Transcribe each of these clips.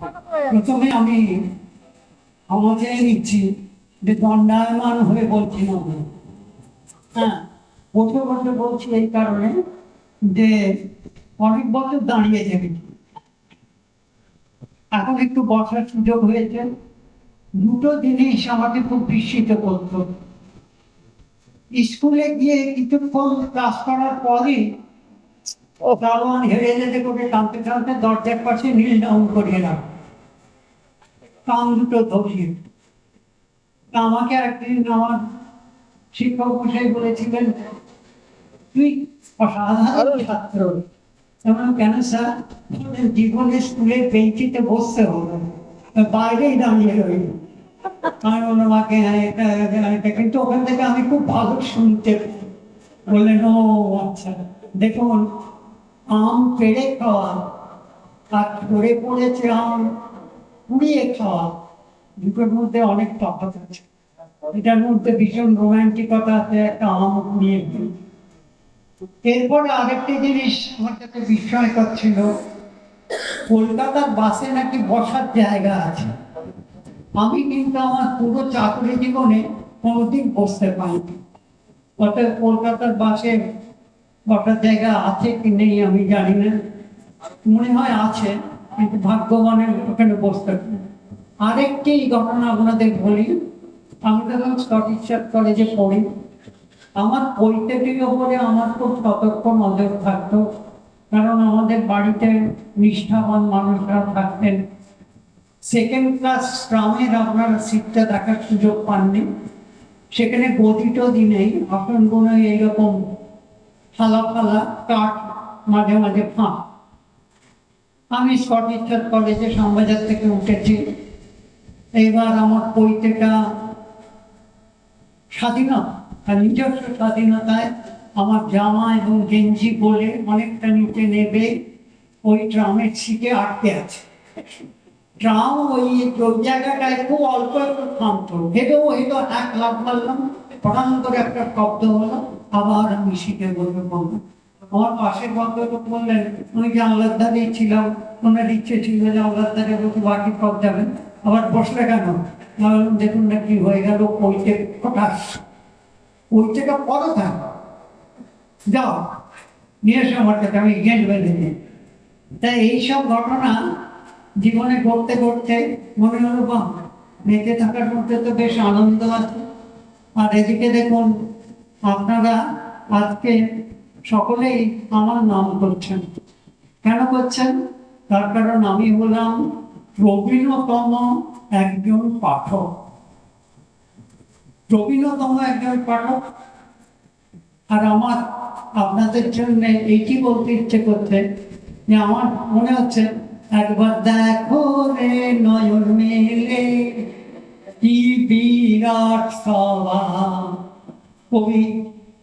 প্রথমেই প্রথমে আমি ক্ষমা চেয়ে নিচ্ছি যে দণ্ডায়মান হয়ে বলছি না হ্যাঁ বসে বসে বলছি এই কারণে যে অনেক বছর দাঁড়িয়ে যাবে। এখন একটু বসার সুযোগ হয়েছে। দুটো জিনিস আমাকে খুব বিস্মিত করতো। স্কুলে গিয়ে কিছুক্ষণ ক্লাস করার পরই ও হেরে যেতে করে টানতে টানতে দরজার পাশে নীল ডাউন করিয়ে রাখ কান দুটো ধরিয়ে। আমাকে একদিন আমার শিক্ষক মশাই বলেছিলেন তুই অসাধারণ ছাত্র। কেন স্যার? জীবনে স্কুলের বেঞ্চিতে বসতে হলো বাইরেই দাঁড়িয়ে রইল। আমি বললাম আমাকে হ্যাঁ এটা কিন্তু ওখান থেকে আমি খুব ভালো শুনতে বললেন ও আচ্ছা। দেখুন আম পেড়ে খাওয়া আর ধরে পড়েছে আম, পুড়িয়ে খাওয়া। দুটোর মধ্যে অনেক তফাৎ আছে। এটার মধ্যে ভীষণ রোমান্টিকতা আছে, একটা আম পুড়িয়ে। এরপরে আরেকটি জিনিস আমার কাছে বিস্ময়কর ছিল, কলকাতার বাসে নাকি বসার জায়গা আছে। আমি কিন্তু আমার পুরো চাকরি জীবনে কোনোদিন বসতে পারিনি। অর্থাৎ কলকাতার বাসে বসার জায়গা আছে কি নেই আমি জানি না। মনে হয় আছে, কিন্তু ভাগ্যবানের ওখানে বসতে আরেকটি ঘটনা আপনাদের বলি। আমি যখন স্কটিশ কলেজে পড়ি, আমার পৈতেটির ওপরে আমার খুব সতর্ক নজর থাকতো, কারণ আমাদের বাড়িতে নিষ্ঠাবান মানুষরা থাকতেন। সেকেন্ড ক্লাস ট্রামের আপনারা সিটটা দেখার সুযোগ পাননি। সেখানে গদি টদি নেই আসনগুলো এইরকম ফালা ফালা কাঠ মাঝে মাঝে ফাঁক। আমি স্কটিশ চার্চ কলেজে সমবাজার থেকে উঠেছি। এইবার আমার পৈতেটা স্বাধীনতা আর নিজস্ব স্বাধীনতায় আমার জামা এবং গেঞ্জি বলে অনেকটা নিচে নেবে ওই ট্রামের সিটে আটকে আছে। ট্রাম ওই জায়গাটায় খুব অল্প একটু থামতো। হেঁটেও হেঁটো এক লাভ মারলাম হঠাৎ করে একটা শব্দ হলো। আবার আমি শিখে বলবে পড়লাম আমার পাশের ভদ্রলোক বললেন আমি জানলার ধারেই ছিলাম? ওনার ইচ্ছে ছিল জানলার ধারে বসে বাকি পথ যাবেন আবার বসলে কেন? দেখুন না কি হয়ে গেল পৈতে হঠাৎ। পৈতেটা পরে থাক যাও, নিয়ে এসো আমার কাছে, আমি গেট বেঁধে দিই তাই এইসব ঘটনা জীবনে ঘটতে ঘটতে মনে হলো, বাহ বেঁচে থাকার মধ্যে তো বেশ আনন্দ আছে। আর এদিকে দেখুন আপনারা আজকে সকলেই আমার নাম করছেন। কেন করছেন? তার কারণ আমি হলাম প্রবীণতম একজন পাঠক। প্রবীণতম একজন পাঠক। আর আমার আপনাদের জন্য এইটি বলতে ইচ্ছে করছে যে আমার মনে হচ্ছে একবার দেখো রে নয়ন মেলে কি বিরাট সভা। কবি,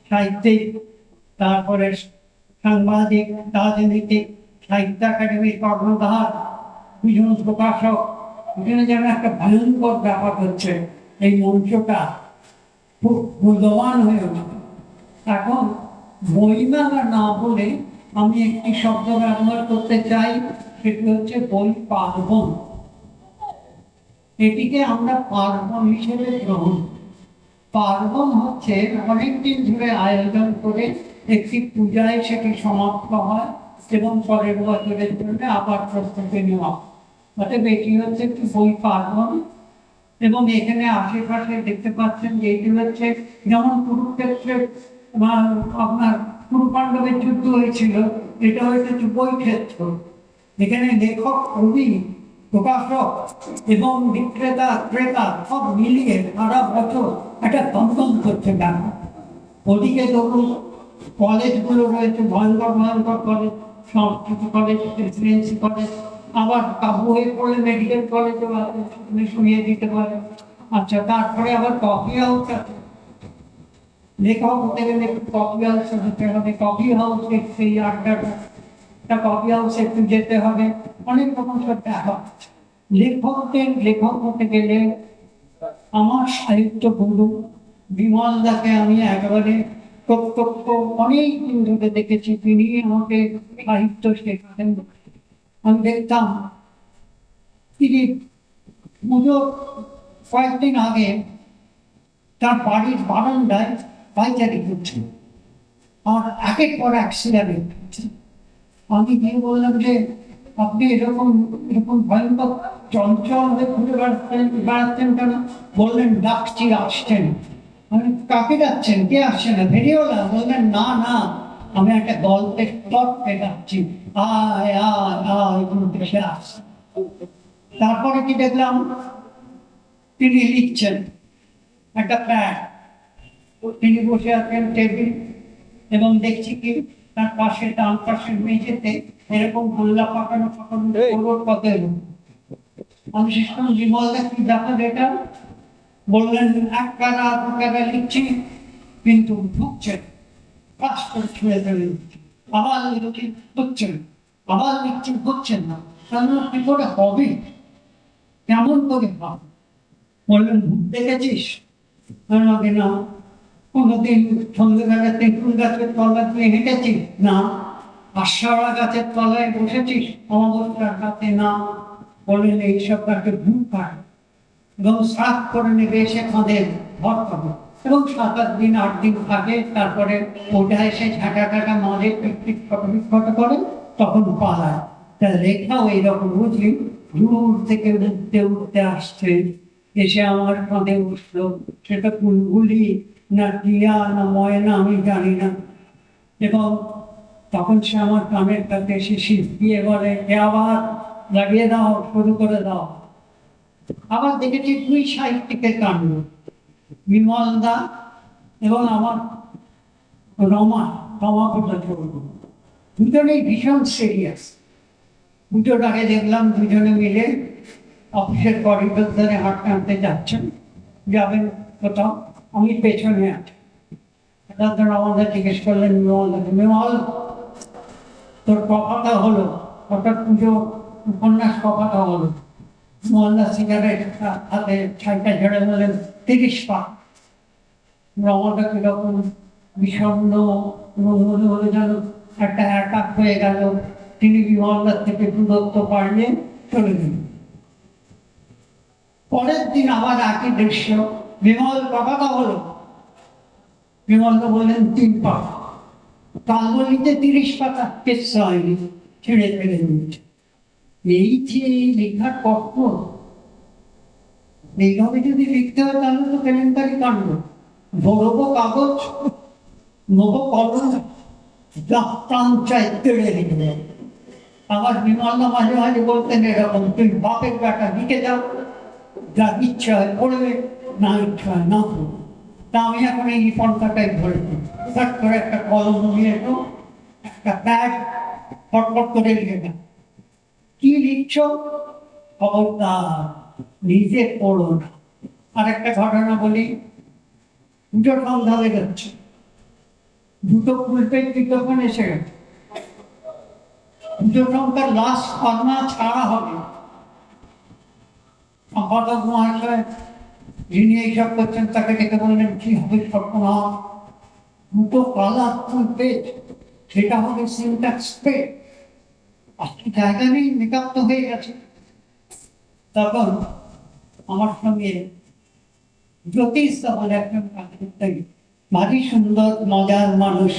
সাহিত্যিক, তারপরে সাংবাদিক, রাজনীতিক, সাহিত্য একাডেমির কর্ণধার দুজন প্রকাশক। এখানে যেন একটা ভয়ঙ্কর ব্যাপার হচ্ছে, এই মঞ্চটা খুব মূল্যবান হয়ে উঠবে এখন বইমেলা না বলে আমি একটি শব্দ ব্যবহার করতে চাই, সেটি হচ্ছে বই পার্বণ। এটিকে আমরা পার্বণ হিসেবে গ্রহণ করি। পার্বণ হচ্ছে অনেকদিন ধরে আয়োজন করে একটি পূজায় সেটি সমাপ্ত হয় এবং পরের বছরের জন্য আবার প্রস্তুতি নেওয়া। অতএব এটি হচ্ছে একটি বই পার্বণ এবং এখানে আশেপাশে দেখতে পাচ্ছেন যে এটি হচ্ছে যেমন কুরুক্ষেত্রে বা আপনার কুরু পাণ্ডবের যুদ্ধ হয়েছিল, এটা হচ্ছে বই ক্ষেত্র এখানে লেখক, কবি, প্রকাশক এবং বিক্রেতা, ক্রেতা সব মিলিয়ে সারা বছর একটা দমদম করছে ব্যাপার ওদিকে ধরুন কলেজগুলো রয়েছে, ভয়ঙ্কর ভয়ঙ্কর college Sanskrit college presidency college আবার কাবু হয়ে পড়লে মেডিকেল কলেজে শুনিয়ে দিতে পারে। আচ্ছা তারপরে আবার কফি হাউস আছে। লেখক হতে গেলে একটু কফি হাউসে যেতে হবে। কফি হাউসে সেই আড্ডাটা একটা কফি হাউসে একটু যেতে হবে। অনেক রকম সব আছে। লেখকদের, লেখক হতে গেলে আমার সাহিত্য গুরু বিমল দাকে আমি একেবারে প্রত্যক্ষ অনেক দিন ধরে দেখেছি, তিনি আমাকে সাহিত্য শেখাতেন। আমি দেখতাম, তিনি পুজোর কয়েকদিন আগে তার বাড়ির বারান্দায় পাইচারি করছেন। আর একের পর অ্যাক্সিডেন্ট হচ্ছে আমি গিয়ে বললাম যে আপনি এরকম এরকম ভয়ঙ্কর চঞ্চল হয়ে ঘুরে বেড়াচ্ছেন বেড়াচ্ছেন কেন? বললেন, ডাকছি, আসছেন। আমি কাকে যাচ্ছেন কে আসছে না? বেরিয়েওলা বললেন, না না, আমি একটা গল্পের তত্ত্বে যাচ্ছি আয় আয় আয় এগুলো দেশে আসছে তারপরে কি দেখলাম? তিনি লিখছেন একটা প্যাড তিনি বসে আছেন টেবিল, এবং দেখছি কি তার পাশে, ডান পাশের মেঝেতে এরকম গোল্লা পাকানো পাকানো আমি বিমলদা কি দেখা বললেন এক প্যারা দু প্যারা লিখছি কিন্তু ঢুকছে পাস করে ছুঁড়ে আবার লিখছি হচ্ছে না। আবার লিখছি না। তাহলে কি করে হবে? কেমন করে হবে? বললেন ভূত দেখেছিস? আমি বলি, না। কোনোদিন সন্ধ্যেবেলা তেঁতুল গাছের তলা দিয়ে হেঁটেছিস না। আশাওড়া গাছের তলায় বসেছিস অমাবস্যার রাতে না বললেন এইসব তাকে ভূত পায়। এবং শ্রাপ করে নেবে এসে কাঁধে ভর পাবে। এবং সাত আট দিন আট দিন থাকে, তারপরে ওটা এসে ঝাঁটা টাটা মাঝে পিট ফটো করে, তখন পালায়। তা লেখাও এইরকম বুঝলি, দূর থেকে উঠতে উঠতে আসছে। এসে আমার কাঁধে উঠল সেটা কুলগুলি না টিয়া না ময়না আমি জানি না। এবং তখন সে আমার কানের কাছে এসে শীত দিয়ে বলে, "এ আবার লাগিয়ে দাও, শুরু করে দাও। আবার দেখেছি দুই সাহিত্যিকের কাণ্ড, বিমল দা এবং আমার রমা রমা ভট্টাচার্য দুজনেই ভীষণ সিরিয়াস পুজোর আগে দেখলাম, দুজনে মিলে অফিসের করিডোর ধরে হাঁটতে হাঁটতে যাচ্ছেন। যাবেন কোথাও, আমি পেছনে আছি। আমাদের জিজ্ঞেস করলেন, বিমল বিমল তোর কথাটা হলো, হঠাৎ পুজো, উপন্যাস কথাটা হলো। মোহাম্মদ সিগারেট হাতে ছাইটা ঝেড়ে বললেন তিরিশ পা। রমাটা কীরকম বিষণ্ণ এবং মনে হলো যেন একটা একাক হয়ে গেল। তিনি বিমলদার থেকে দূরত্ব পারলেন চলে গেলেন পরের দিন আবার একই দৃশ্য, বিমল কথাটা হলো। বিমলদা বললেন, তিন পা। কালবলিতে তিরিশ পাতা কেসা হয়নি ছেড়ে ফেলে এই যে এই লেখার কষ্ট এইভাবে যদি লিখতে হয়, তাহলে তো কেলেঙ্কারি কাণ্ড। বড়বো কাগজ, নব কলম প্রাণ চাই তেড়ে লিখবে। আবার বিমলদা মাঝে মাঝে বলতেন এরকম তুই বাপের বেটা লিখে যাও যা ইচ্ছা হয় পড়বে না ইচ্ছা হয় না পড়বে তা আমি এখন এই পন্থাটাই ধরেছি। ফট করে একটা কলম নিয়ে এসো, একটা ব্যাগ ফটফট করে লিখে দাও কি লিখছ? খবরদার, নিজে পড়ো না। আর একটা ঘটনা বলি। দুটো সন্ধ্যা যাচ্ছে। দুটো ফুলপে তখন এসে গেছে। দুটো সংখ্যার লাস্ট ফর্মা ছাড়া হবে। সম্পাদক মহাশয় যিনি এইসব করছেন, তাকে ডেকে বললেন, কি হবে দুটো সেটা হবে সিনট্যাক্স আজকে জায়গা নেই মেকআপ তো হয়ে গেছে। তখন আমার সঙ্গে জ্যোতিষ বলে একজন ভারী সুন্দর, মজার মানুষ।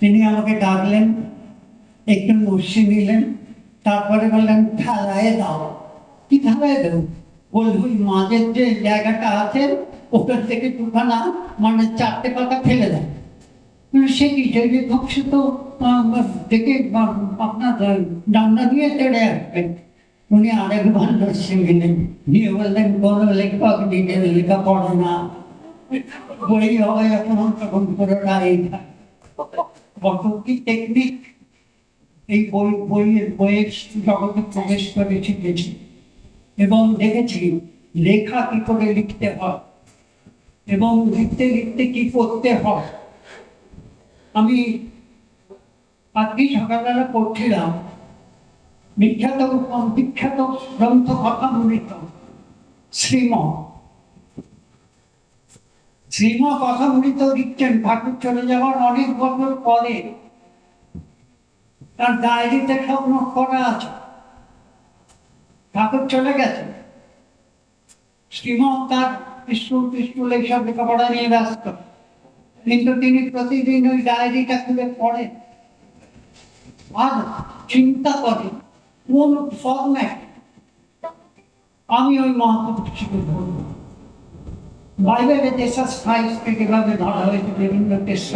তিনি আমাকে ডাকলেন, একটু বসিয়ে নিলেন, তারপরে বললেন থালায় দাও। কি থালায় দেবো? ওই মাঝের যে জায়গাটা আছে ওখান থেকে দুখানা মানে চারটে পাতা ফেলে দেয়। বলে, সে কি যে ধ্বংস তো আহ, আপনার দিয়ে আসবেন উনি আরেক ভান্ডার নিয়ে বললেন কোনো লেখক নিজের লেখা পড়ে না। বই হয় এখন তখন পুরোটা এই কত কি টেকনিক এই বই বইয়ের বইয়ের জগতে প্রবেশ করে শিখেছি। এবং দেখেছি লেখা কি করে লিখতে হয়, এবং লিখতে লিখতে কি করতে হয়। আমি আজকে সকালবেলা পড়ছিলাম বিখ্যাত বিখ্যাত গ্রন্থ কথা মূলিত শ্রীম। শ্রীম কথা মূলিত লিখছেন ঠাকুর চলে যাওয়ার অনেক বছর পরে। তার ডায়েরিতে সব নোট করা আছে। ঠাকুর চলে গেছে। শ্রীমন তার স্কুল স্কুল এইসব লেখাপড়া নিয়ে ব্যস্ত। কিন্তু তিনি প্রতিদিন ওই ডায়েরিটা খুলে পড়েন। আর চিন্তা করে কোন ফর্ম্যাট আমি ওই মহাপুরুষকে ধরব বাইবেলে দেশাস ক্রাইস্টকে কীভাবে ধরা হয়েছে, বিভিন্ন টেস্ট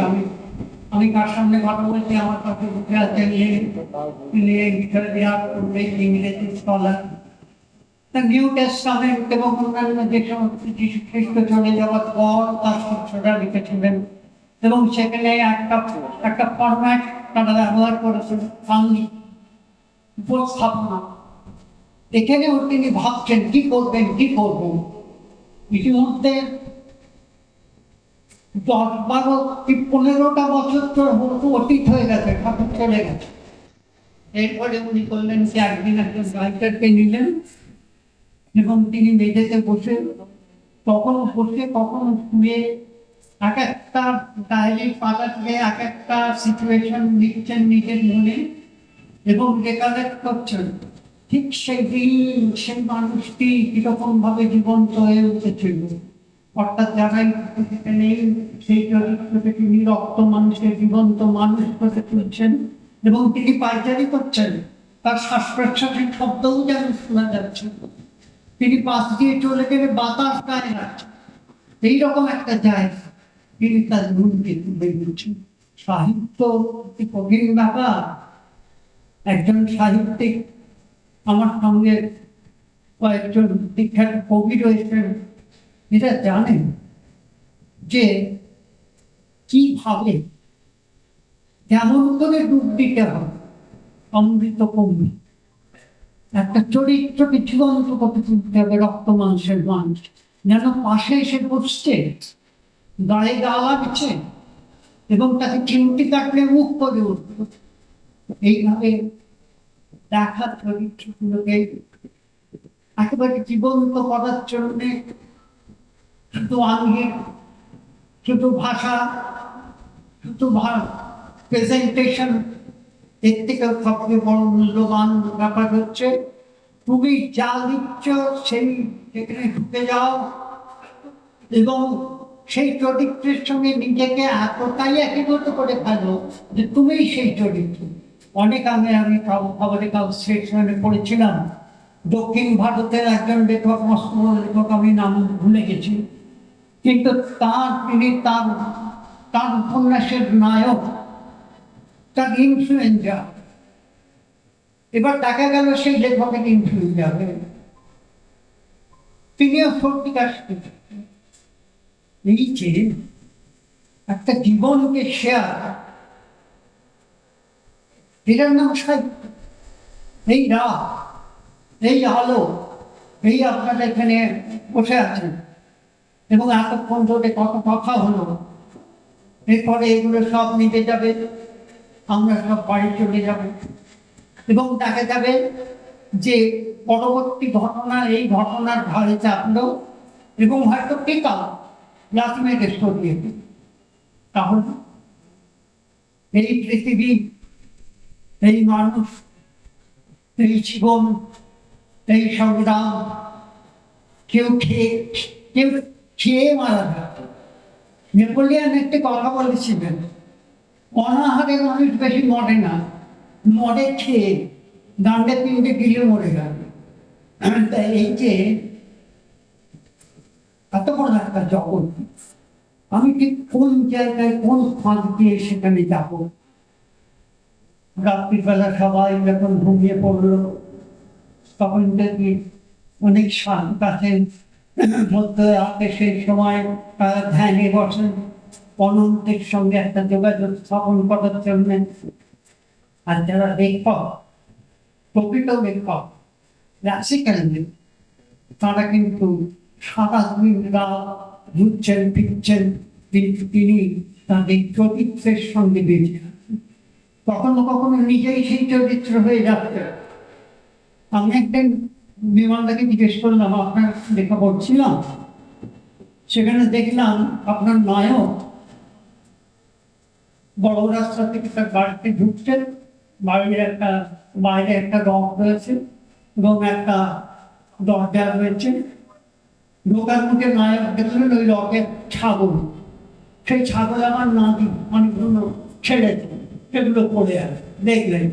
আমি কার সামনে কথা বলছি, আমার কাছে উঠে আছে তিনি এই বিষয়ে বিরাট করবেন ইংরেজি স্কলার এবং অন্যান্য যে সমস্ত খ্রিস্ট চলে যাওয়ার পর তার লিখেছিলেন এবং সেখানে একটা একটা ফরম্যাট তারা ব্যবহার করেছেন উপস্থাপনা এখানেও তিনি ভাবছেন কি করবেন কি করবেন ইতিমধ্যে দশ বারো কি পনেরোটা বছর তো অতীত হয়ে গেছে, ঠাকুর চলে গেছে। এরপরে উনি করলেন যে একদিন একজন রাইটারকে নিলেন। এবং তিনি মেঝেতে বসে কখনো বসে কখনো শুয়ে এক একটা ডায়েরি পাতা থেকে এক একটা সিচুয়েশন লিখছেন নিজের মনে এবং রেকালেক্ট করছেন। ঠিক সেই দিন সেই মানুষটি কীরকম ভাবে জীবন্ত হয়ে উঠেছিল। অর্থাৎ যারাই নেই, সেই চরিত্রকে তিনি রক্ত মানুষের জীবন্ত মানুষ করে তুলছেন এবং তিনি পাইচারি করছেন। তার শ্বাস প্রশ্বাসের শব্দও যেন শোনা যাচ্ছে। তিনি পাশ দিয়ে চলে গেলে বাতাস গায়ে রাখছেন এইরকম একটা জায়গা। তিনি তার মনকে তুলে দিচ্ছেন সাহিত্য কঠিন ব্যাপার। একজন সাহিত্যিক আমার সঙ্গে কয়েকজন বিখ্যাত কবি রয়েছেন। এরা জানেন যে কীভাবে কেমন করে ডুব দিতে হবে অমৃত কমবে। একটা চরিত্রকে জীবন্ত করতে তুলতে হবে, রক্ত মাংসের মানুষ যেন পাশে এসে বসছে, গায়ে গা লাগছে এবং তাকে চিমটি কাটলে মুখ করে উঠবে। এইভাবে দেখা চরিত্রগুলোকে একেবারে জীবন্ত করার জন্য শুধু আঙ্গিক শুধু ভাষা, শুধু প্রেজেন্টেশন এর থেকে সবচেয়ে বড় মূল্যবান ব্যাপার হচ্ছে, তুমি যা লিখছ সেই সেখানে ঢুকে যাও এবং সেই চরিত্রের সঙ্গে নিজেকে এতটাই একীভূত করে ফেলো যে তুমিই সেই চরিত্র। অনেক আগে আমি খব- খবরের কাগজ সেকশনে পড়েছিলাম, দক্ষিণ ভারতের একজন লেখক মস্ত লেখক, আমি নাম ভুলে গেছি, কিন্তু তার তিনি তার তার উপন্যাসের নায়ক তার ইনফ্লুয়েঞ্জা এবার দেখা গেল সেই লেখকের ইনফ্লুয়েঞ্জা তিনিও সত্যিকার এই যে একটা জীবনকে শেয়ার এটার নাম সাহিত্য এই রাত এই আলো, এই আপনারা এখানে বসে আছেন। এবং এতক্ষণ ধরে কত কথা হলো। এরপরে এগুলো সব নিতে যাবে। আমরা সব বাড়ি চলে যাব। এবং দেখা যাবে যে পরবর্তী ঘটনা এই ঘটনার ঘাড়ে চাপলো এবং হয়তো টিকা ক্লাসমেটে সরিয়ে দিল। তাহলে এই পৃথিবী, এই মানুষ, এই জীবন, এই সংগ্রাম কেউ খেয়ে কেউ খেয়ে মারা যায়। নেপোলিয়ান একটি কথা বলেছিলেন। অনাহারে মানুষ বেশি মরে না। মরে খেয়ে দান্ডে তিনটে গিলে মরে গেল তা এই যে, এত বড় একটা জগৎ। আমি ঠিক কোন জায়গায়, কোন ফাঁক দিয়ে সেখানে যাব? রাত্রিবেলা সবাই যখন ঘুমিয়ে পড়ল, তখন দেখি অনেক শান্ত আছেন। মধ্যে রাতে সেই সময় তারা ধ্যানে বসেন। অনন্তের সঙ্গে একটা যোগাযোগ স্থাপন করার জন্য আর যারা লেখক প্রকৃত লেখক ক্লাসিক্যাল তারা কিন্তু সারা দিন ঘুরছেন, ফিরছেন, তিনি তাদের চরিত্রের সঙ্গে বেঁচে। কখনো কখনো নিজেই সেই চরিত্র হয়ে যাচ্ছে আমি একদিন বিমানটাকে জিজ্ঞেস করলাম, আপনার লেখা পড়ছিলাম সেখানে দেখলাম আপনার নায়ক বড় রাস্তা থেকে তার বাড়িতে ঢুকছেন। বাড়ির একটা, বাইরে একটা রক রয়েছে এবং একটা দরজা রয়েছে। ঢোকার মুখে নায়ক দেখলেন ওই রকের ছাগল। সেই ছাগল আমার নাতি অনেকগুলো ছেড়েছে সেগুলো পড়ে আছে। দেখলেন।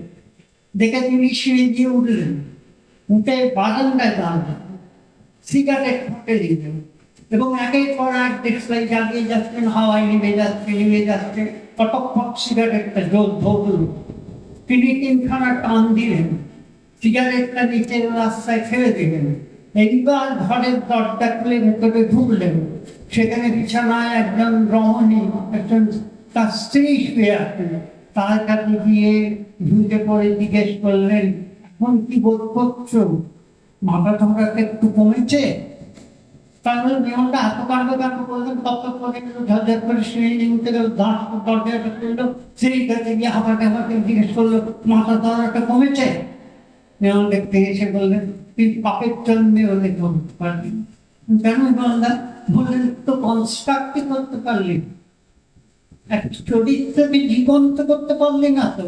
দেখে তিনি সিঁড়ি দিয়ে উঠলেন। উঠে বারান্দায় দাঁড়ালেন। সিগারেট ফুটে দিলেন। এবং একের পর এক ডিসপ্লাই জ্বালিয়ে যাচ্ছেন হাওয়ায় নেমে যাচ্ছে নেমে যাচ্ছে। কতক্ষণ সিগারেটটা জোর ধরল তিনি তিনখানা টান দিলেন, সিগারেটটা নিচের রাস্তায় ফেলে দিলেন। এইবার ঘরের দরজা খুলে ভেতরে ঢুকলেন। সেখানে বিছানায় একজন রমণী, একজন তার স্ত্রী শুয়ে আছেন। তার কাছে গিয়ে ঝুঁকে পড়ে জিজ্ঞেস করলেন, এখন কি বোধ করছ? মাথা ধরাতে একটু কমেছে? তাহলে নিয়মটা এত কাণ্ড করলেন তত করে করে গেল, দাঁত দরজাটা খুললো সেই কাছে গিয়ে জিজ্ঞেস করল, মাথা কমেছে? নিয়ম দেখতে এসে বললেন তুই পাপের পারবি কেন বললেন তো কনস্ট্রাক্ট করতে পারলি এক জীবন্ত করতে পারলি না তো।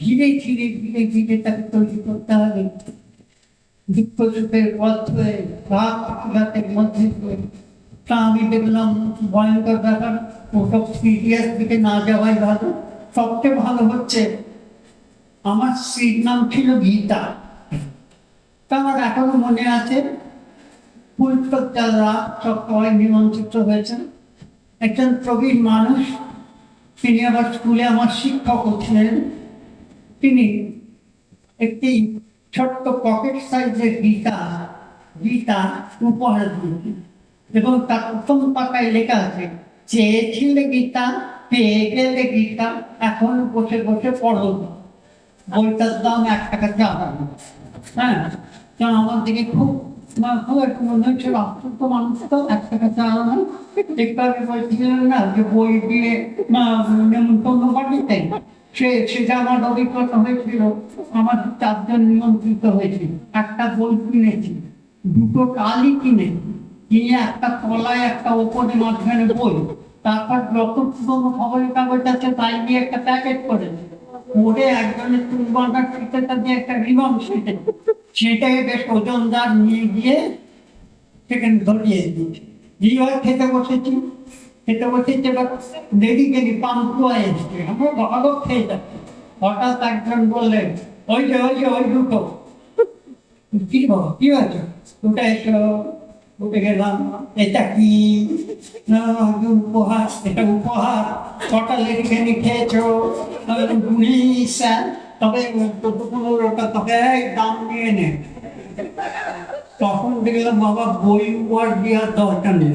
ধীরে ধীরে ধীরে ধীরে তাকে তৈরি করতে হবে। সুখের পথ হয়ে মধ্যে তা আমি দেখলাম, ভয়ঙ্কর ব্যাপার। ওসব সিরিয়াস দিকে না যাওয়াই ভালো। সবচেয়ে ভালো হচ্ছে আমার স্ত্রীর নাম ছিল গীতা। তা আমার এখনও মনে আছে। ফুলপ্রত্যাল রাত সব সবাই নিমন্ত্রিত হয়েছেন। একজন প্রবীণ মানুষ, তিনি আবার স্কুলে আমার শিক্ষকও ছিলেন। তিনি একটি ছোট্ট পকেট সাইজের গীতা গীতা উপহার দিয়েছেন এবং তার প্রথম পাতায় লেখা আছে, চেয়েছিলে গীতা, পেয়ে গেলে গীতা, এখন বসে বসে পড়ো। বইটার দাম এক টাকা চাঁদা হ্যাঁ তা আমার দিকে খুব আমার খুব একটু মনে মানুষ তো এক টাকা না একটু বলছিলেন না যে বই দিয়ে নেমন্তন্ন সে সেটা আমার অভিজ্ঞতা হয়েছিল, আমার চারজন নিমন্ত্রিত হয়েছিল। একটা বই কিনেছি, দুটো কালি কিনেছি। কিনে একটা তলায়, একটা ওপরে, মাঝখানে বই। তারপর যত পুরোনো খবরের কাগজ আছে, তাই দিয়ে একটা প্যাকেট করেছে। ওরে, একজনের চুলবান্ধার টিকেটটা দিয়ে একটা রিবন সেটে। সেটাকে বেশ ওজনদার নিয়ে গিয়ে সেখানে ধরিয়ে দিয়েছে। এইবার খেতে বসেছি। খেতে বসেছি এবার দেরি গেলি পান্তুয়া এসছে। আমরা ভালো খেয়ে যাচ্ছি। হঠাৎ একজন বললেন ওই যে ওই যে, ওই দুটো। কি বাবা, কি হয়েছে? ওটা এসো উঠে গেলাম এটা কি? উপহার, এটা উপহার। কটা লেডিকেনি খেয়েছো? উনিশ তবে পনেরোটা তবে দাম নিয়ে নে তখন দেখলাম বাবা বই উপহার দেওয়ার দরকার নেই।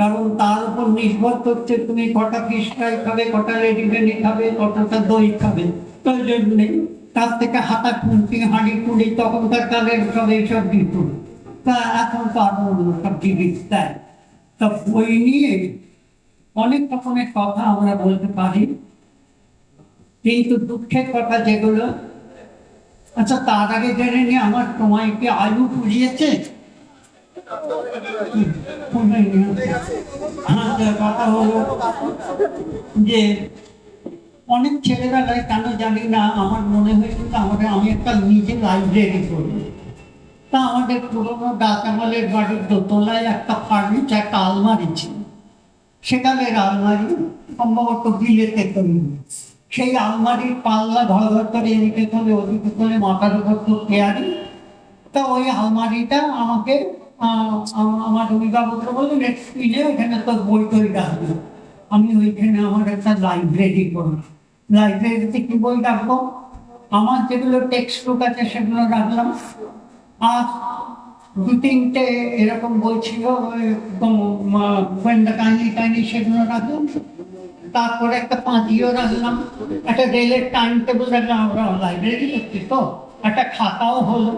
কারণ তার উপর নির্ভর করছে তুমি কটা ফিস খাবে, কটা রেডিমেডি খাবে, কতটা দই খাবে। প্রয়োজন নেই তার থেকে হাতা খুঁটি হাঁড়ি কুড়ি তখনকার কালের সব এইসব দিত। তা এখন তো আরও সব জিনিস দেয় তা বই নিয়ে অনেক রকমের কথা আমরা বলতে পারি। কিন্তু দুঃখের কথা যেগুলো আচ্ছা তার আগে জেনে নিয়ে আমার তোমায় কি আলু পুড়িয়েছে? আমাদের কথা হলো যে অনেক ছেলেবেলায় কেন জানি না, আমার মনে হয়েছিল আমাদের আমি একটা নিজে লাইব্রেরি করব তা আমাদের পুরোনো ডাকামালের বাড়ির দোতলায় একটা ফার্নিচার একটা আলমারি ছিল। সেকালের আলমারি সম্ভবত বিলেতে তৈরি সেই আলমারির পাল্লা ঘর ঘর করে এদিকে করে ওদিকে করে মাথার উপর তো পেয়ারি তা ওই আলমারিটা আমাকে আমার অভিভাবকরা বললেন স্কুলে ওখানে তোর বই টই রাখব। আমি ওইখানে আমার একটা লাইব্রেরি করব। লাইব্রেরিতে কি বই রাখব? আমার যেগুলো টেক্সট বুক আছে সেগুলো রাখলাম। আর দু তিনটে এরকম বই ছিল গোয়েন্দা কাহিনী টাইনি সেগুলো রাখলাম। তারপরে একটা পাঁচিও রাখলাম, একটা রেলের টাইম টেবিল রাখলাম, আমরা লাইব্রেরি করছি তো, একটা খাতাও হলো।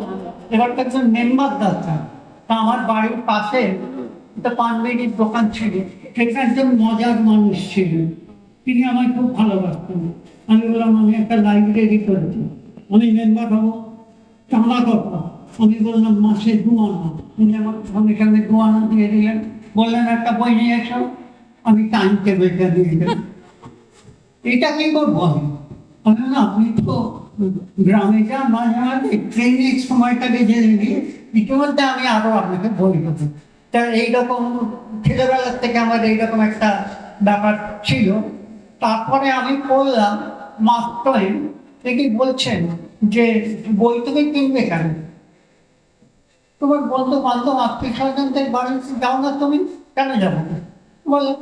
এবার তো একজন মেম্বার দরকার। তা আমার বাড়ির পাশে একটা পানবিড়ির দোকান ছিল, সেখানে একজন মজার মানুষ ছিল। তিনি আমায় খুব ভালোবাসতেন। আমি বললাম, আমি একটা লাইব্রেরি করেছি। আমি মেম্বার হব। টানা কথা। আমি বললাম, মাসে দু আনা। উনি আমার সঙ্গে সঙ্গে দু আনা দিয়ে দিলেন। বললেন, একটা বই নিয়ে এসো। আমি টাইম টেবিলটা দিয়ে এটা কি করব আমি? বললাম, আপনি তো গ্রামে যা মাঝে মাঝে ট্রেনের সময়টাকে জেনে নিয়ে ইতিমধ্যে আমি আরও আপনাকে বই দেবো। এইরকম ছেলেবেলার থেকে আমার এইরকম একটা ব্যাপার ছিল। তারপরে আমি পড়লাম টোয়েন তিনি বলছেন যে বই তুমি কিনবে কেন? তোমার বন্ধু বান্ধব আত্মীয় স্বজনদের বাড়িতে যাও না তুমি কেন যাব না? বলে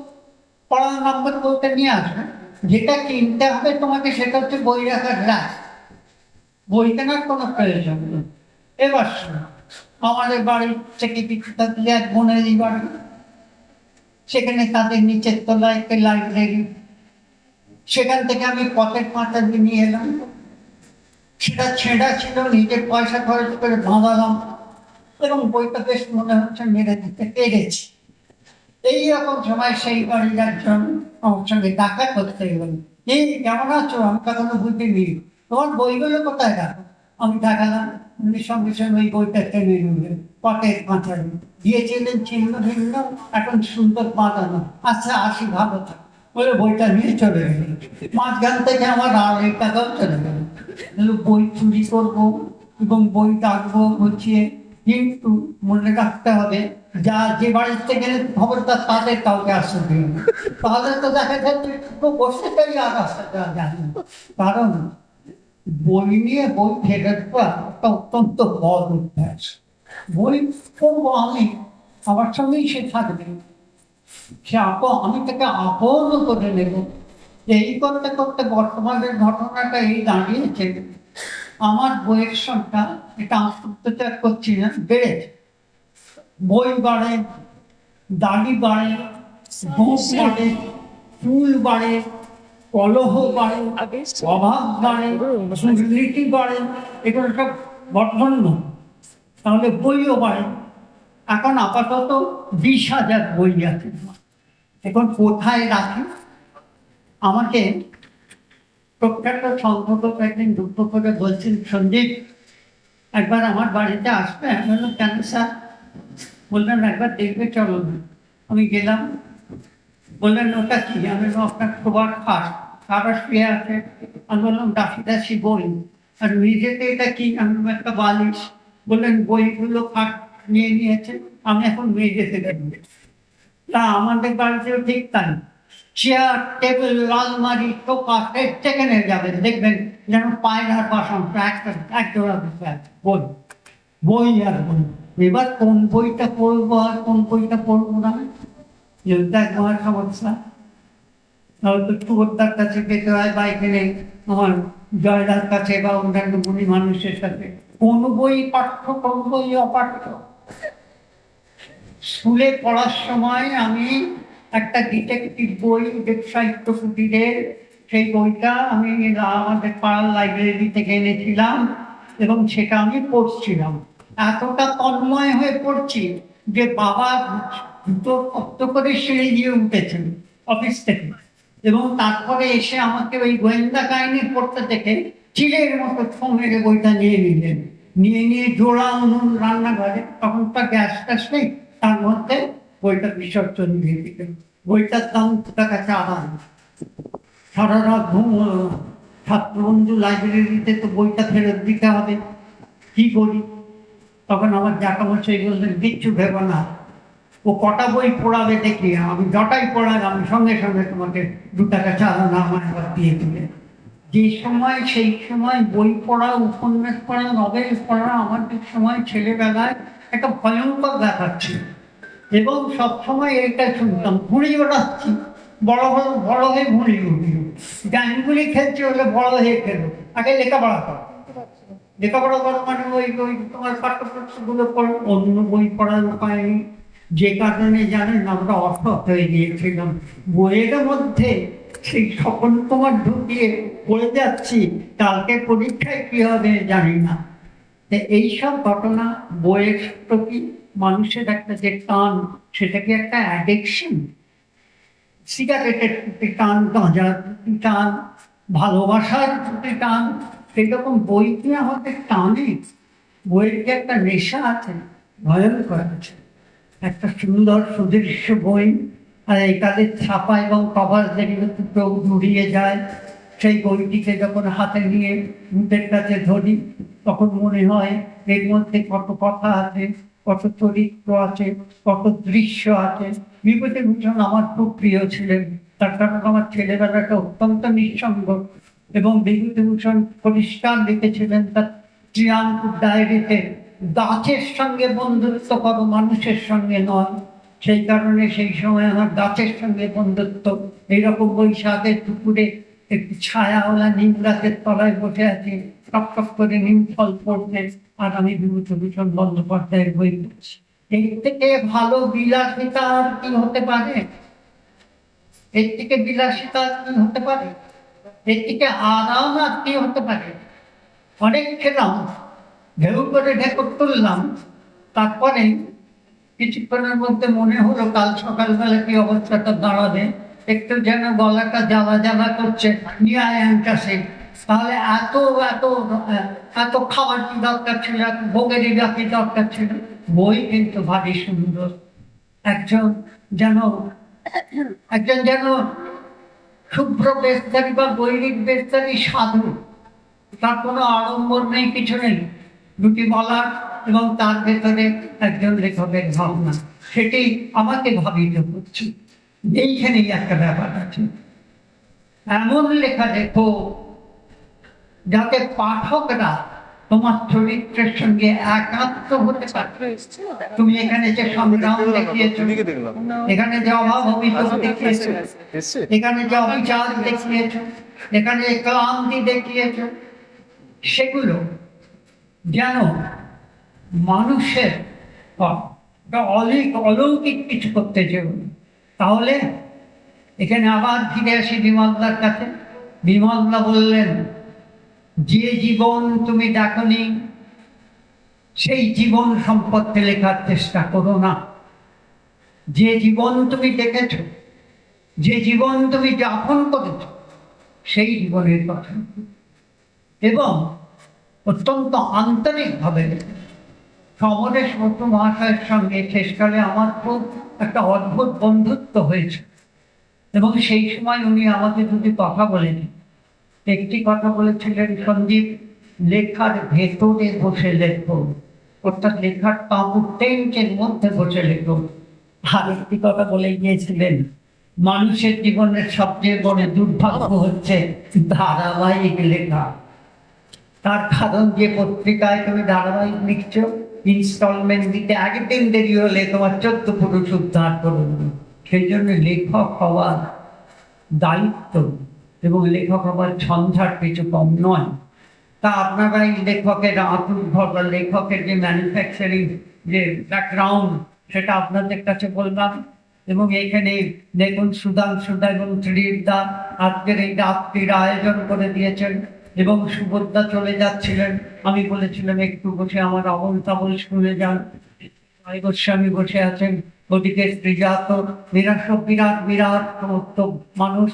পড়ার নম্বর বলতে নিয়ে আসবে। যেটা কিনতে হবে তোমাকে সেটা হচ্ছে বই রাখার রাখ বই কেনার কোনো প্রয়োজন নেই। এবার আমাদের বাড়ি থেকে কিছুটা দিয়ে এক বোনেরই বাড়ি। সেখানে তাদের নিচের তলায় একটা লাইব্রেরি সেখান থেকে আমি পকেট দিয়ে নিয়ে এলাম। সেটা ছেঁড়া ছিল, নিজের পয়সা খরচ করে বাঁধালাম এবং বইটা বেশ মনে হচ্ছে মেরে দিতে পেরেছি। এইরকম সময় সেই বাড়ির একজন আমার সঙ্গে দেখা করতে গেল এই কেমন আছো? আমি তখন বুঝিনি তোমার বইগুলো কোথায় রাখো আমি দেখালাম, উনি সঙ্গে সঙ্গে ওই বইটা টেনে নিলেন পকেট বাঁচানো দিয়েছিলেন চিহ্ন ভিন্ন, এখন সুন্দর বাঁধানো। আচ্ছা আসি, ভালো থাক। বলে বইটা নিয়ে চলে গেল। মাঝখান থেকে আমার আড়াই টাকাও চলে গেল। বই চুরি করব এবং বই ডাকবো হচ্ছে কিন্তু মনে রাখতে হবে যা যে বাড়ির থেকে খবরটা তাদের কাউকে আসতে দিন তাহলে তো দেখা যাচ্ছে তো বসে থাকি আর কারণ বই নিয়ে বই ফেরত একটা অত্যন্ত বড় অভ্যাস। বই পড়ব আমি, আমার সঙ্গেই সে থাকবে। সে আপন আমি তাকে আপন করে নেব। এই করতে করতে বর্তমানের ঘটনাটা এই দাঁড়িয়েছে। আমার বইয়ের সংখ্যা, এটা আত্মপ্রচার করছি না বেড়েছে। বই বাড়ে দাড়ি বাড়ে গোপ বাড়ে চুল বাড়ে কলহ বাড়ে অভাব বাড়ে দুর্নীতি বাড়ে এগুলো সব বর্ধন নয় তাহলে বইও বাড়ে। এখন আপাতত বিশ হাজার বই আছে এখন কোথায় রাখি? আমাকে প্রখ্যাত সংগঠক একদিন দুঃখ করে বলছেন সন্দীপ একবার আমার বাড়িতে আসবে? আমি কেন স্যার? বললেন, একবার দেখবে, চলো। আমি গেলাম। বললেন, ওটা কি? আমি আপনার শোবার খাট। খাবার শুয়ে আছে। আমি বললাম, দাসি দাসি বই। আর নিজেতে এটা কি? আমি একটা বালিশ। বললেন, বইগুলো খাট নিয়ে নিয়েছে। আমি এখন মেঝেতে দেখব। তা আমাদের বাড়িতেও ঠিক তাই। চেয়ার, টেবিল, আলমারি, টোকা সেখানে যাবেন। দেখবেন যেন পায়রার বাসন একটা, এক জোড়া বই। বই আর বই। এবার কোন বইটা পড়ব আর কোন বইটা পড়ব না? এটা মহা সমস্যা। হয়তো সুভদ্রার কাছে যেতে হয় বা এখানে আমার জয়দার কাছে বা অন্যান্য গুণী মানুষের সাথে। কোন বই পাঠ্য, কোন বই অপাঠ্য? স্কুলে পড়ার সময় আমি একটা ডিটেকটিভ বই সাহিত্য কুটিরের সেই বইটা আমি আমাদের পাড়ার লাইব্রেরি থেকে এনেছিলাম এবং সেটা আমি পড়ছিলাম। এতটা তন্ময় হয়ে পড়ছি যে বাবা দুটো করে সিঁড়ি দিয়ে উঠেছেন অফিস থেকে। এবং তারপরে এসে আমাকে ওই গোয়েন্দা কাহিনী পড়তে দেখে চিলের মতো ঠোঁ মেরে বইটা নিয়ে নিলেন। নিয়ে নিয়ে জোড়া উনুন রান্নাঘরে, তখন তো গ্যাস ট্যাস নেই, তার মধ্যে বইটা বিসর্জন দিয়ে দিলেন। বইটার দাম টাকা চারা সারা রাত ঘুম ছাত্রবন্ধু লাইব্রেরিতে তো বইটা ফেরত দিতে হবে। কি করি তখন আমার জ্যাঠামশাই বললেন কিচ্ছু ভেবো না। ও কটা বই পড়াবে দেখি, আমি যটাই পড়ালাম সঙ্গে সঙ্গে তোমাকে দু টাকা চালানো আমার এবার দিয়ে দিলে যে সময়, সেই সময় বই পড়া, উপন্যাস পড়া, নভেল পড়া আমাদের সময় ছেলেবেলায় একটা ভয়ঙ্কর ছিল। এবং সবসময় এইটা শুনতাম ঘুড়ি ওড়াচ্ছি বড় বড় বড় হয়ে ঘুড়ি উঠল গানগুলি খেলছে ওটা বড় হয়ে খেলো আগে লেখাপড়া করো লেখাপড়া করো মানে ওই ওই তোমার পাঠ্যপুস্তকগুলো অন্য বই পড়ার উপায় যে কারণে জানেন আমরা অসৎ হয়ে গিয়েছিলাম। বইয়ের মধ্যে সেই সকল তোমার ঢুকিয়ে পড়ে যাচ্ছি। কালকে পরীক্ষায় কি হবে জানি না। এইসব ঘটনা বইয়ের প্রতি মানুষের একটা যে টান, সেটা কি একটা অ্যাডিকশন সিগারেটের প্রতি টান, গাঁজার প্রতি টান, ভালোবাসার প্রতি টান সেরকম বই কি আমাদের টানে, বইয়ের যে একটা নেশা আছে, ভয়ঙ্কর আছে। একটা সুন্দর সুদৃশ্য বই, আর এই কালের ছাপা এবং কভার দেখলে চোখ জুড়িয়ে যায়, সেই বইটিকে যখন হাতে নিয়ে মুখের কাছে ধরি, তখন মনে হয় এর মধ্যে কত কথা আছে, কত চরিত্র আছে, কত দৃশ্য আছে। বিভূতিভূষণ আমার খুব প্রিয় ছিলেন। তার কারণ আমার ছেলেবেলাটা অত্যন্ত নিঃসঙ্গ। এবং বিভূতিভূষণ পরিষ্কার লিখেছিলেন তার ত্রিয়াঙ্কুর ডায়েরিতে, গাছের সঙ্গে বন্ধুত্ব করো, মানুষের সঙ্গে নয়। সেই কারণে সেই সময় আমার গাছের সঙ্গে বন্ধুত্ব, এইরকম বৈশাখের দুপুরে একটি ছায়াওয়ালা নিম গাছের তলায় বসে আছি, টপ টপ করে নিম ফল পড়ছে, আর আমি বিভূতিভূষণ বন্দ্যোপাধ্যায়ের বই পড়ছি। এর থেকে ভালো বিলাসিতা আর কি হতে পারে? এর থেকে বিলাসিতা আর কি হতে পারে? এর থেকে আরাম আর কি হতে পারে? অনেক খেলাম, ঢেউ করে ঢেকুর তুললাম, তারপরে কিছুক্ষণের মধ্যে মনে হলো কাল সকালবেলা কি অবস্থাটা দাঁড়াবে, একটু যেন গলাটা জ্বালা জ্বালা করছে, নিয়ে আয় তাহলে এত এত এত খাবার কি দরকার ছিল? এত ভোগেরই কি দরকার ছিল? বই কিন্তু ভারী সুন্দর। একজন যেন একজন যেন শুভ্র বেস্তারি বা গৈরিক বেস্তারি সাধু, তার কোনো আড়ম্বর নেই, কিছু নেই। দুটি বলার এবং তার ভেতরে একজন লেখকের ভাবনা, সেটি আমাকে ভাবিত করছে। এইখানেই একটা ব্যাপার আছে। এমন লেখা লেখো যাতে পাঠকরা তোমার চরিত্রের সঙ্গে একাত্ম হতে পারে। তুমি এখানে যে সংগ্রাম দেখিয়েছো এখানে যে অভাব অভিযোগ দেখিয়েছো এখানে যে অবিচার দেখিয়েছ এখানে যে ক্লান্তি দেখিয়েছ সেগুলো যেন মানুষের অলিক অলৌকিক কিছু করতে যেও তাহলে এখানে আবার ফিরে আসি বিমলদার কাছে। বিমলদা বললেন যে জীবন তুমি দেখনি সেই জীবন সম্পর্কে লেখার চেষ্টা করো না। যে জীবন তুমি দেখেছ যে জীবন তুমি যাপন করেছ, সেই জীবনের কথা। এবং অত্যন্ত আন্তরিকভাবে সমরেশ মতো মহাশয়ের সঙ্গে শেষকালে আমার খুব একটা অদ্ভুত বন্ধুত্ব হয়েছে। এবং সেই সময় উনি আমাকে দুটি কথা বলেছেন। একটি কথা বলেছিলেন সন্দীপ লেখার ভেতরে বসে লেখো। অর্থাৎ লেখার তাঁবুর টেন্টের মধ্যে বসে লেখো। আর একটি কথা বলে গিয়েছিলেন, মানুষের জীবনের সবচেয়ে বড় দুর্ভাগ্য হচ্ছে ধারাবাহিক লেখা। তার কারণ যে পত্রিকায় তুমি ধারাবাহিক লিখছ ইনস্টলমেন্ট দিতে আগের দিন দেরি হলে তোমার চোদ্দ পুরুষ উদ্ধার করুন সেই জন্য লেখক হওয়ার দায়িত্ব। এবং লেখক হওয়ার ঝঞ্ঝাট কিছু কম নয়। তা আপনারা এই লেখকের আতুর্ভর বা লেখকের যে ম্যানুফ্যাকচারিং যে ব্যাকগ্রাউন্ড সেটা আপনাদের কাছে বললাম। এবং এইখানে দেখুন সুদান সুদা এবং ত্রিদা আজকের এই রাত্রির আয়োজন করে দিয়েছেন এবং সুভদ্রা চলে যাচ্ছিলেন। আমি বলেছিলাম, একটু বসে আমার অবল তাবল শুনে যান। গোস্বামী বসে আছেন, ওদিকে শ্রীজাত বিরাট বিরাট সমস্ত মানুষ।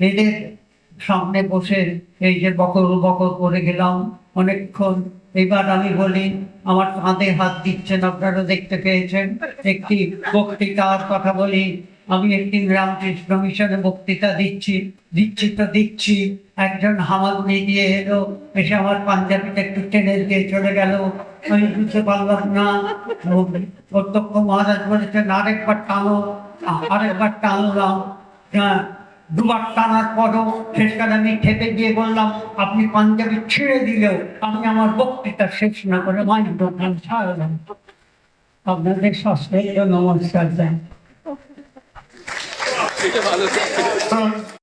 এদের সামনে বসে এই যে বকর বকর করে গেলাম। অনেকক্ষণ। এবার আমি বলি, আমার কাঁধে হাত দিচ্ছেন আপনারা দেখতে পেয়েছেন। একটি বক্তৃতার কথা বলি। আমি একটি রামকৃষ্ণ মিশনে বক্তৃতা দিচ্ছি দিচ্ছি তো দিচ্ছি। একজন হামাগুড়ি দিয়ে এলো, এসে আমার পাঞ্জাবিটা একটু টেনে দিয়ে চলে গেল। আমি বুঝতে পারলাম না। প্রত্যক্ষ মহারাজ বলেছেন, আরেকবার টানো, আরেকবার টানলাম হ্যাঁ। দুবার টানার পরও শেষকালে আমি খেতে গিয়ে বললাম আপনি পাঞ্জাবি ছেড়ে দিলেও আমি আমার বক্তৃতা শেষ না করে মাইক দোকান ছাড়লাম আপনাদের সস্তায় নমস্কার দেন এটা ভালো তো